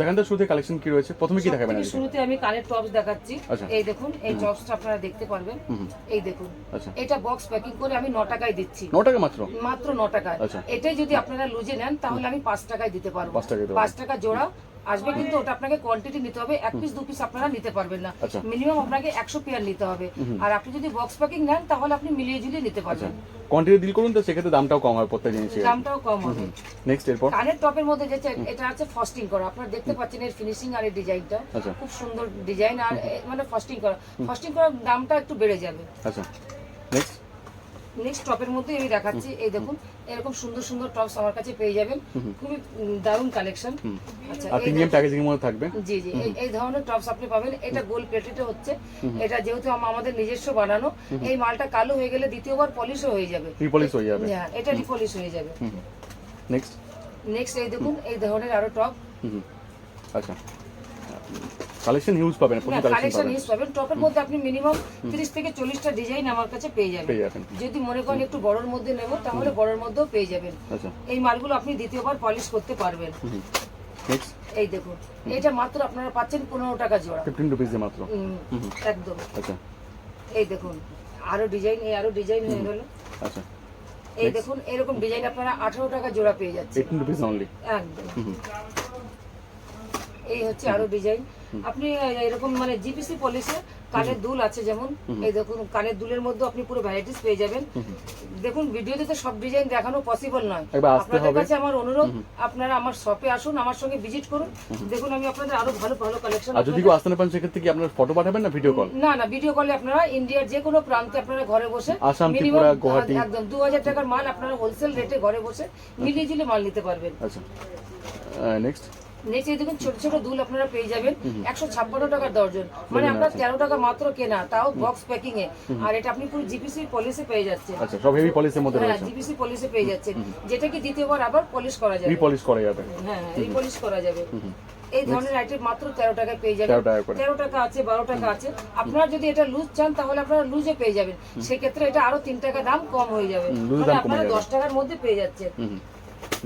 দেখান তো শুরুতে কালেকশন কি রয়েছে। প্রথমে কি দেখাবেন আমি শুরুতে আমি কানের টপস দেখাচ্ছি। আচ্ছা। এই দেখুন এই টপসটা আপনারা দেখতে পারবেন। এই দেখুন। আচ্ছা। এটা বক্স প্যাকিং করে আমি 9 টাকায় দিচ্ছি। 9 টাকা মাত্র? মাত্র 9 টাকায়। আচ্ছা। এটাই যদি আপনারা লুজে নেন তাহলে আমি 5 টাকায় দিতে পারব। পাঁচ টাকায় দিতে পাঁচ টাকা জোড়া আসবে কিন্তু ওটা আপনাকে কোয়ান্টিটি নিতে হবে এক পিস দু পিস আপনারা নিতে পারবেন না। আচ্ছা। মিনিমাম আপনাকে একশো পেয়ার নিতে হবে। আর আপনি যদি বক্স প্যাকিং নেন তাহলে আপনি মিলিয়ে ঝুলিয়ে নিতে আচ্ছা। পারবেন। কোয়ান্টিটি ডিল করুন তো সেক্ষেত্রে দামটাও কম হয় প্রত্যেক জিনিসের। দামটাও কম হবে। নেক্সট এরপর? কানের টপের মধ্যে যে এটা আছে ফাস্টিং করা। আপনারা দেখতে পাচ্ছেন এর ফিনিশিং আর এর ডিজাইনটা আচ্ছা। খুব সুন্দর ডিজাইন আর মানে ফাস্টিং করা। ফাস্টিং করার দামটা একটু বেড়ে যাবে। আচ্ছা। নেক্সট টপের মধ্যে আমি দেখাচ্ছি এই দেখুন এরকম সুন্দর সুন্দর টপস আমার কাছে পেয়ে যাবেন। খুবই দারুণ কালেকশন আচ্ছা আর প্রিমিয়াম প্যাকেজিং এর মধ্যে থাকবে? জি জি এই- ধরনের টপস আপনি পাবেন। এটা গোল প্লেটেড হচ্ছে। এটা যেহেতু আমাদের নিজস্ব বানানো এই মালটা কালো হয়ে গেলে দ্বিতীয়বার পলিশও হয়ে যাবে। রিপলিশ হয়ে যাবে। হ্যাঁ এটা রিপলিশ হয়ে যাবে। নেক্সট নেক্সট এই দেখুন এই ধরনের আরও টপ আচ্ছা। কালেকশন হিউজ পাবেন প্রচুর কালেকশন কালেকশন পাবেন। টপের মধ্যে আপনি মিনিমাম 30 থেকে 40টা ডিজাইন আমার কাছে পেয়ে যাবেন। পেয়ে যাবেন। যদি মনে করেন একটু বড়র মধ্যে নেব তাহলে বড়র মধ্যেও পেয়ে যাবেন। আচ্ছা। এই মালগুলো আপনি দ্বিতীয়বার পলিশ করতে পারবেন। এই দেখুন এটা মাত্র আপনারা পাচ্ছেন পনেরো টাকা জোড়া। ফিফটিন রুপিস মাত্র। একদম। আচ্ছা। এই দেখুন আরও ডিজাইন এই আরও ডিজাইন হয়ে গেল আচ্ছা। এই দেখুন এরকম ডিজাইন আপনারা আঠারো টাকা জোড়া পেয়ে যাচ্ছে এইটিন রুপিস অনলি একদম। এই হচ্ছে আরও ডিজাইন। আপনি এরকম মানে জিপিসি পলিশে কানের দুল আছে যেমন এই দেখুন কানের দুলের মধ্যে আপনি পুরো ভ্যারাইটিস পেয়ে যাবেন। দেখুন ভিডিওতে তো সব ডিজাইন দেখানো পসিবল নয়। আপনাদের কাছে আমার অনুরোধ আপনারা আমার শপে আসুন আমার সঙ্গে ভিজিট করুন। দেখুন আমি আপনাদের আরও ভালো ভালো কালেকশন আর যদি কেউ আসতে না পারেন সেক্ষেত্রে কি আপনার ফটো পাঠাবেন না ভিডিও কল না না ভিডিও কলে আপনারা ইন্ডিয়ার যে কোনো প্রান্তে আপনারা ঘরে বসে আসাম, ত্রিপুরা, গুয়াহাটি। একদম দু হাজার টাকার মাল আপনারা হোলসেল রেটে ঘরে বসে মিলিয়ে ঝুলিয়ে মাল নিতে পারবেন। আচ্ছা। নেক্সট নেক্সট এই দেখুন ছোট ছোট দুল আপনারা পেয়ে যাবেন। একশো ছাপ্পান্ন টাকার দর্জন মানে আপনার তেরো টাকা মাত্র কেনা তাও বক্স প্যাকিং এ। আর এটা আপনি পুরো জিপিসি পলিসে পেয়ে যাচ্ছে আচ্ছা সব হেভি পলিসির মধ্যে হ্যাঁ রয়েছে। জিপিসি পলিসে পেয়ে যাচ্ছে যেটা কি দ্বিতীয়বার আবার পলিশ করা যাবে। রিপলিশ করা যাবে। হ্যাঁ রিপলিশ করা যাবে। এই ধরনের আইটেম মাত্র তেরো টাকায় পেয়ে যাবেন। 13 টাকা করে। তেরো টাকা আছে বারো টাকা আছে। আপনারা যদি এটা লুজ চান তাহলে আপনারা লুজে পেয়ে যাবেন। সেক্ষেত্রে এটা আরও তিন টাকা দাম কম হয়ে যাবে। আপনারা দশ টাকার মধ্যে পেয়ে যাচ্ছেন।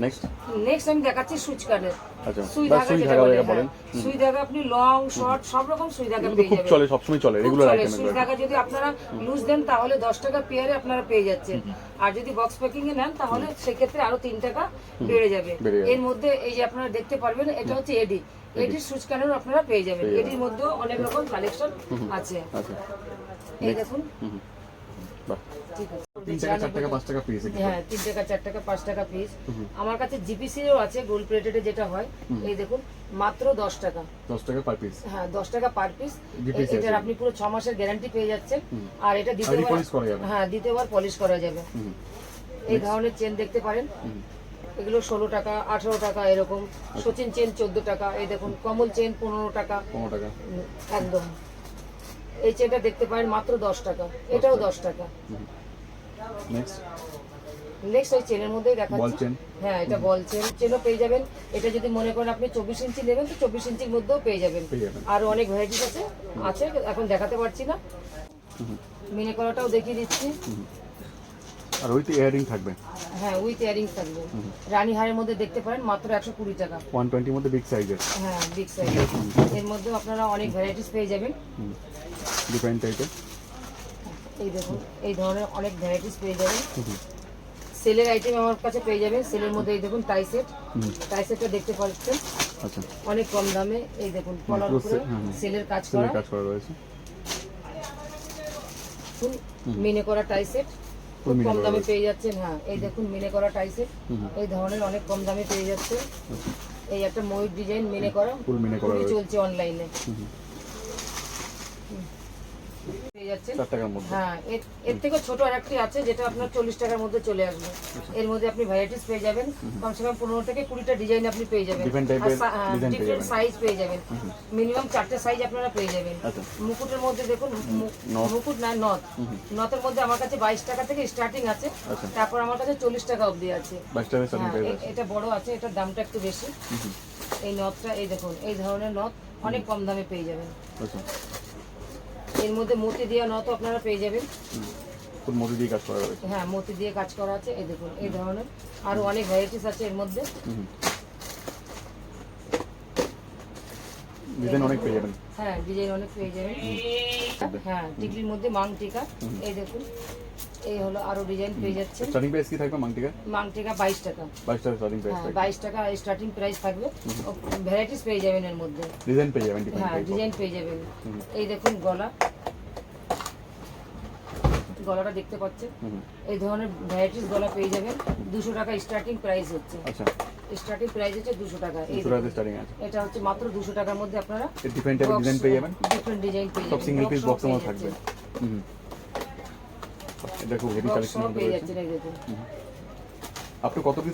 নেক্সট নেক্সট আমি দেখাচ্ছি সুচ কানের আচ্ছা সুই ধাগা যেটা যেটা বলেন হ্যাঁ। সুই ধাগা আপনি লং শর্ট সব রকম সুই ধাগা পেয়ে খুব যাবেন। চলে সবসময় চলে রেগুলার আইটেম সুই ধাগা যদি আপনারা লুজ দেন তাহলে দশ টাকা পেয়ারে আপনারা পেয়ে যাচ্ছেন। আর যদি বক্স প্যাকিং এ নেন তাহলে সেক্ষেত্রে আরও তিন টাকা বেড়ে যাবে। এর মধ্যে এই যে আপনারা দেখতে পারবেন এটা হচ্ছে এডি এডির সুচ কানেরও আপনারা পেয়ে যাবেন। এডির মধ্যেও অনেক রকম কালেকশন আছে। আচ্ছা। এই দেখুন। ঠিক আছে। তিন টাকা চার টাকা পাঁচ টাকা পিস হ্যাঁ তিন টাকা চার টাকা পাঁচ টাকা পিস আমার কাছে জিপিসিও আছে গোল্ড প্লেটেড যেটা হয় এই দেখুন মাত্র দশ টাকা। দশ টাকা পার পিস হ্যাঁ দশ টাকা পার পিস এটার আপনি পুরো ছ মাসের গ্যারান্টি পেয়ে যাচ্ছেন। আর এটা দ্বিতীয়বার। হ্যাঁ দ্বিতীয়বার পলিশ করা যাবে। এই ধরনের চেন দেখতে পারেন। এগুলো ষোলো টাকা আঠারো টাকা এরকম। সচিন চেন চোদ্দ টাকা। এই দেখুন কমল চেন পনেরো টাকা। একদম। এই চেনটা দেখতে পারেন মাত্র দশ টাকা। এটাও দশ টাকা। নেক্সট নেক্সট ওই চেনের মধ্যেই দেখাচ্ছি। হ্যাঁ এটা বল চেন চেনও পেয়ে যাবেন। এটা যদি মনে করেন আপনি চব্বিশ ইঞ্চি নেবেন তো চব্বিশ ইঞ্চির মধ্যেও পেয়ে যাবেন। আর অনেক ভ্যারাইটিস আছে আছে এখন দেখাতে পারছি না। মিনে করাটাও দেখিয়ে দিচ্ছি। আর তো ইয়ারিং থাকবে। হ্যাঁ উইথ ইয়ারিং থাকবে। রানী হারের মধ্যে দেখতে পারেন মাত্র একশো কুড়ি টাকা। ওয়ান টোয়েন্টির মধ্যে বিগ সাইজের হ্যাঁ বিগ সাইজ এর মধ্যেও আপনারা অনেক ভ্যারাইটিস পেয়ে যাবেন। ডিফারেন্ট টাইপের এই দেখুন এই ধরনের অনেক ভ্যারাইটিস পেয়ে যাবেন। সেলের আইটেম আমার কাছে পেয়ে যাবেন। সেলের মধ্যে এই দেখুন টাই সেট টাই সেটটা দেখতে পাচ্ছেন? আচ্ছা। অনেক কম দামে এই দেখুন কলার সে- হ্যাঁ, হ্যাঁ। সেলের কাজ করা। কাজ করা রয়েছে। দেখুন, মিনে করা টাই সেট খুব কম দামে পেয়ে যাচ্ছেন হ্যাঁ। এই দেখুন মিনে করা টাই সেট এই ধরনের অনেক কম দামে পেয়ে যাচ্ছে। এই একটা ময়ূর ডিজাইন মিনে করা। ফুল মিনে করা চলছে অনলাইনে হ্যাঁ এর থেকে ছোট আরেকটি আছে যেটা আপনার চল্লিশ টাকার মধ্যে চলে আসবে। এর মধ্যে আপনি ভ্যারাইটিস পেয়ে যাবেন। কমসে কম পনেরো থেকে কুড়িটা ডিজাইন আপনি পেয়ে যাবেন। ডিফারেন্ট সাইজ পেয়ে যাবেন। মিনিমাম চারটে সাইজ আপনারা পেয়ে যাবেন। আচ্ছা। মুকুটের মধ্যে দেখুন মুকুট না নথ নথের মধ্যে আমার কাছে বাইশ টাকা থেকে স্টার্টিং আছে। আচ্ছা। তারপর আমার কাছে চল্লিশ টাকা অবধি আছে। স্টার্টিং হ্যাঁ, এ- এটা বড় আছে এটার দামটা একটু বেশি। এই নথটা এই দেখুন এই ধরনের নথ অনেক কম দামে পেয়ে যাবেন। আচ্ছা। এর মধ্যে মতি দেওয়া নত আপনারা পেয়ে যাবেন। খুব মধ্যে দিয়ে কাজ করা আছে হ্যাঁ মতি দিয়ে কাজ করা আছে এই দেখুন এই ধরনের। আরও অনেক ভ্যারাইটিস আছে এর মধ্যে। ডিজাইন অনেক পেয়ে যাবেন। হ্যাঁ ডিজাইন অনেক পেয়ে যাবেন। হ্যাঁ টিকলির মধ্যে মাং টিকা এই দেখুন। এই হলো আরও ডিজাইন পেয়ে যাচ্ছে স্টার্টিং প্রাইস কি থাকবে মাংটিকা? মাং টিকা বাইশ টাকা। বাইশ টাকা স্টার্টিং প্রাইস হ্যাঁ থাকবে। বাইশ টাকা স্টার্টিং প্রাইস থাকবে। ভ্যারাইটিস পেয়ে যাবেন এর মধ্যে। ডিজাইন পেয়ে যাবেন হ্যাঁ ডিজাইন পেয়ে যাবেন। এই দেখুন গলা। গলাটা দেখতে পাচ্ছেন? এই ধরনের ভ্যারাইটিস গলা পেয়ে যাবেন। দুশো টাকা স্টার্টিং প্রাইস হচ্ছে। আচ্ছা। স্টার্টিং প্রাইস হচ্ছে দুশো টাকা। স্টার্টিং আছে। এটা হচ্ছে মাত্র দুশো টাকার মধ্যে আপনারা ডিফারেন্ট ডিজাইন পেয়ে যাবেন। ডিফারেন্ট ডিজাইন পেয়ে সব যাবেন সিঙ্গেল পিস বক্সের মধ্যে থাকবে। যাচ্ছেন। এটা খুব হেভি কালেকশন আপনি কত পিস